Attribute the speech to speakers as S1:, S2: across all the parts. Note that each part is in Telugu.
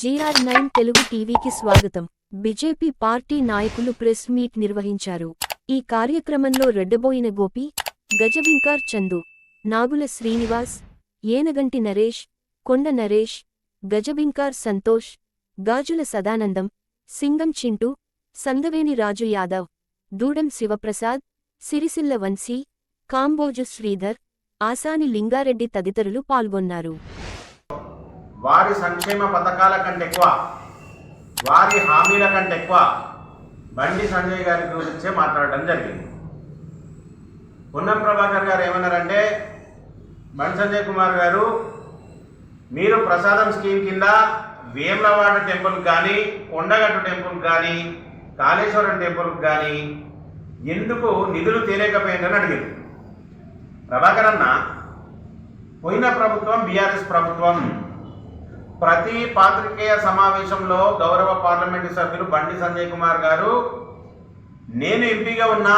S1: జీఆర్ నైన్ తెలుగు టీవీకి స్వాగతం. బీజేపీ పార్టీ నాయకులు ప్రెస్ మీట్ నిర్వహించారు. ఈ కార్యక్రమంలో రెడ్డబోయిన గోపి గజబింకార్ చందు నాగుల శ్రీనివాస్ ఏనగంటి నరేష్ కొండ నరేష్ గజబింకార్ సంతోష్ గాజుల సదానందం సింగం చింటూ సందవేని రాజు యాదవ్ దూడం శివప్రసాద్ సిరిసిల్ల వంశీ కాంబోజు శ్రీధర్ ఆసాని లింగారెడ్డి తదితరులు పాల్గొన్నారు.
S2: వారి సంక్షేమ పథకాల కంటే ఎక్కువ వారి హామీల కంటే ఎక్కువ బండి సంజయ్ గారి గురించే మాట్లాడడం జరిగింది. పొన్నం ప్రభాకర్ గారు ఏమన్నారంటే బండి సంజయ్ కుమార్ గారు మీరు ప్రసాదం స్కీమ్ కింద వేములవాడ టెంపుల్కి కానీ కొండగట్టు టెంపుల్కి కానీ కాళేశ్వరం టెంపుల్కి కానీ ఎందుకు నిధులు తేలేకపోయిందని అడిగింది ప్రభాకర్ అన్న పోయిన ప్రభుత్వం బీఆర్ఎస్ ప్రభుత్వం ప్రతి పాత్రికేయ సమావేశంలో గౌరవ పార్లమెంటు సభ్యులు బండి సంజయ్ కుమార్ గారు నేను ఎంపీగా ఉన్నా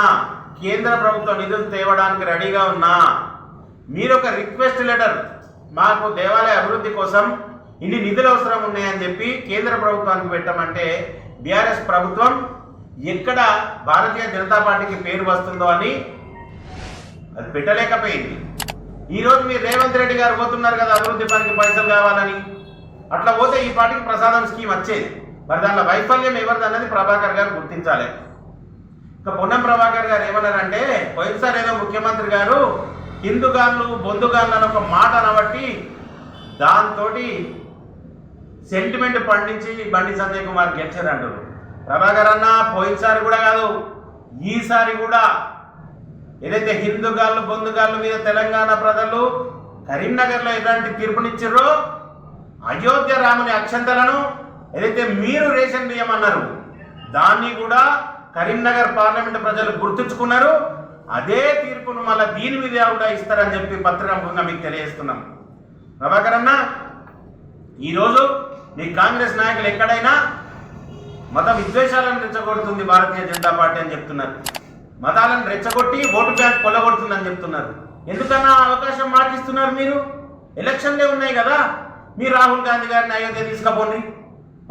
S2: కేంద్ర ప్రభుత్వ నిధులు తేవడానికి రెడీగా ఉన్నా మీరు ఒక రిక్వెస్ట్ లెటర్ మాకు దేవాలయ అభివృద్ధి కోసం ఇన్ని నిధులు అవసరం ఉన్నాయని చెప్పి కేంద్ర ప్రభుత్వానికి పెట్టమంటే బీఆర్ఎస్ ప్రభుత్వం ఎక్కడ భారతీయ జనతా పార్టీకి పేరు వస్తుందో అని అది పెట్టలేకపోయింది. ఈరోజు మీరు రేవంత్ రెడ్డి గారు పోతున్నారు కదా అభివృద్ధి పనికి పైసలు కావాలని. అట్లా పోతే ఈ పాటికి ప్రసాదం స్కీమ్ వచ్చేది. మరి దాంట్లో వైఫల్యం ఎవరిది అన్నది ప్రభాకర్ గారు గుర్తించాలి. ఇక పొన్నం ప్రభాకర్ గారు ఏమన్నారంటే పోయినసారి ఏదో ముఖ్యమంత్రి గారు హిందుగాన్లు బొందుగాన్లు అని ఒక మాట అనబట్టి దాంతో సెంటిమెంట్ పండించి బండి సంజయ్ కుమార్ గెలిచారు అంటారు ప్రభాకర్ అన్న పోయినసారి కూడా కాదు ఈసారి కూడా ఏదైతే హిందూగాళ్ళు బొందుగాళ్ళు మీద తెలంగాణ ప్రజలు కరీంనగర్లో ఎలాంటి తీర్పునిచ్చారో అయోధ్య రాముని అక్షంతలను ఏదైతే మీరు రేషన్ బియ్యం అన్నారు దాన్ని కూడా కరీంనగర్ పార్లమెంట్ ప్రజలు గుర్తుంచుకున్నారు. అదే తీర్పును మళ్ళీ దీని మీద కూడా ఇస్తారని చెప్పి పత్రికంగా మీకు తెలియజేస్తున్నాం. ప్రభాకర్ అన్న ఈరోజు మీ కాంగ్రెస్ నాయకులు ఎక్కడైనా మత విద్వేషాలను రెచ్చగొడుతుంది భారతీయ జనతా పార్టీ అని చెప్తున్నారు. మతాలను రెచ్చగొట్టి ఓటు బ్యాంక్ కొల్లగొడుతుందని చెప్తున్నారు. ఎందుకన్నా అవకాశం మాటిస్తున్నారు మీరు? ఎలక్షన్లే ఉన్నాయి కదా. మీరు రాహుల్ గాంధీ గారిని అయోధ్య తీసుకపోండి.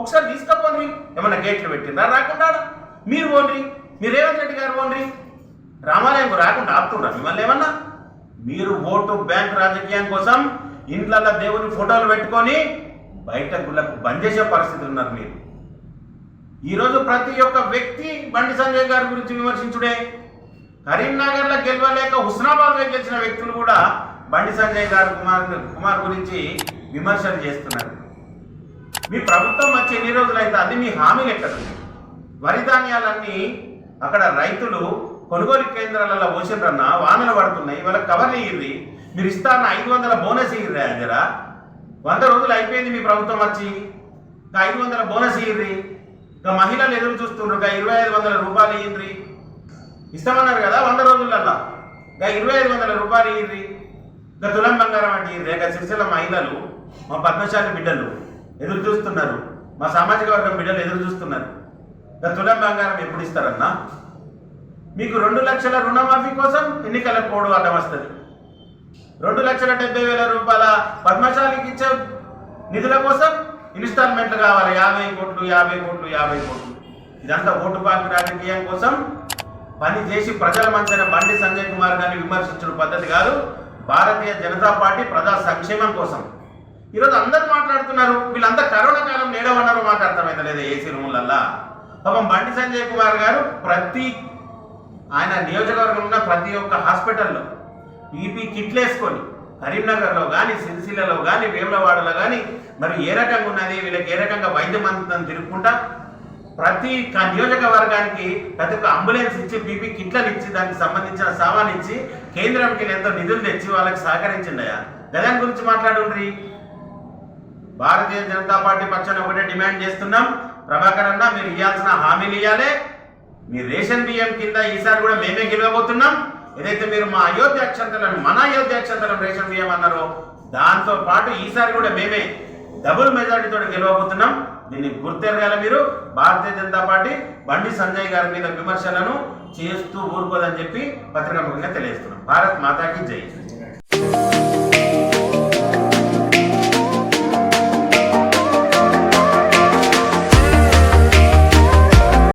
S2: ఒకసారి తీసుకపోండి. ఏమన్నా గేట్లు పెట్టిండ్రా? రాకుండా మీరు పోండి మీరు రేవంత్ రెడ్డి గారు పోండి రామాలయంకు రాకుండా ఆపుతుండ్రా మిమ్మల్ని ఏమన్నా? మీరు ఓటు బ్యాంక్ రాజకీయం కోసం ఇంట్లల్లో దేవుని ఫోటోలు పెట్టుకొని బయట గుళ్ళకు బంద్ చేసే పరిస్థితులు ఉన్నారు మీరు. ఈరోజు ప్రతి ఒక్క వ్యక్తి బండి సంజయ్ గారి గురించి విమర్శించుడే. కరీంనగర్లో గెలవలేక హుస్నాబాద్లో గెలిచిన వ్యక్తులు కూడా బండి సంజయ్ గారు కుమార్ కుమార్ గురించి విమర్శలు చేస్తున్నారు. మీ ప్రభుత్వం వచ్చి ఎన్ని రోజులు అయితే అది మీ హామీలు ఎక్కడ వరి ధాన్యాలన్నీ అక్కడ రైతులు కొనుగోలు కేంద్రాలలో పోసిండ్రన్న వానలు పడుతున్నాయి వాళ్ళ కవర్లు ఇయ్యి మీరు ఇస్తాన్న ఐదు వందల బోనస్ ఇయ్యి దగ్గర వంద రోజులు అయిపోయింది మీ ప్రభుత్వం వచ్చి. ఇంకా ఐదు వందల బోనస్ ఇయ్యి ఇంకా మహిళలు ఎదురు చూస్తుండ్రు ఇంకా ఇరవై ఐదు వందల రూపాయలు ఇయ్యండి ఇస్తామన్నారు కదా వంద రోజులల్లా? ఇంకా ఇరవై ఐదు వందల రూపాయలు ఇయ్యి ఇంకా తులం బంగారం అంటే ఇయ్యి ఇంకా సిరిసిల్ల మహిళలు మా పద్మశాలి బిడ్డలు ఎదురు చూస్తున్నారు. మా సామాజిక వర్గం బిడ్డలు ఎదురు చూస్తున్నారు. ఇంకా తులం బంగారం ఎప్పుడు ఇస్తారన్నా? మీకు రెండు లక్షల రుణమాఫీ కోసం ఎన్నికల కోడ్ అడ్డం వస్తుంది రెండు లక్షల డెబ్బై వేల రూపాయల పద్మశాలికి ఇచ్చే నిధుల కోసం ఇన్స్టాల్మెంట్లు కావాలి. యాభై కోట్లు యాభై కోట్లు యాభై కోట్లు. ఇదంతా ఓటు బ్యాంక్ రాజకీయం కోసం పని చేసి ప్రజల మంచిన బండి సంజయ్ కుమార్ గారిని విమర్శించిన పద్ధతి కాదు భారతీయ జనతా పార్టీ ప్రజా సంక్షేమం కోసం. ఈరోజు అందరూ మాట్లాడుతున్నారు వీళ్ళంతా కరోనా కాలం నేడవన్నారు మాకు అర్థమైతలేదు ఏసీ రూములల్లా? పాపం బండి సంజయ్ కుమార్ గారు ప్రతి ఆయన నియోజకవర్గం ఉన్న ప్రతి ఒక్క హాస్పిటల్లో ఈపీ కిట్లు వేసుకొని కరీంనగర్లో కానీ సిరిసిల్లలో కానీ వేములవాడలో కానీ మరి ఏ రకంగా ఉన్నది? వీళ్ళకి ఏ రకంగా వైద్యం అందుతుందని తిరుగుకుంటా ప్రతి నియోజకవర్గానికి ప్రతి ఒక్క అంబులెన్స్ ఇచ్చి బీపీ కిట్లను ఇచ్చి దానికి సంబంధించిన సామాన్ ఇచ్చి కేంద్రంకి ఎంతో నిధులు తెచ్చి వాళ్ళకి సహకరించిండయా? గదాని గురించి మాట్లాడుండ్రి. భారతీయ జనతా పార్టీ పక్షాన్ని ఒకటే డిమాండ్ చేస్తున్నాం. ప్రభాకర్ అన్న మీరు ఇవ్వాల్సిన హామీలు ఇవ్వాలి మీ రేషన్ బియ్యం కింద ఈసారి కూడా మేమే గెలవబోతున్నాం. ఏదైతే మీరు మా అయోధ్య అక్షంతలను మన అయోధ్య అక్షంతలను రేషన్ బియ్యం అన్నారో దాంతో పాటు ఈసారి కూడా మేమే డబుల్ మెజారిటీతో గెలవబోతున్నాం. దీన్ని గుర్తెరగాల మీరు. భారతీయ జనతా పార్టీ బండి సంజయ్ గారి మీద విమర్శలను చేస్తూ ఊరుకోదని చెప్పి పత్రికాముఖంగా తెలియజేస్తున్నాం. భారత్ మాతాకి జై.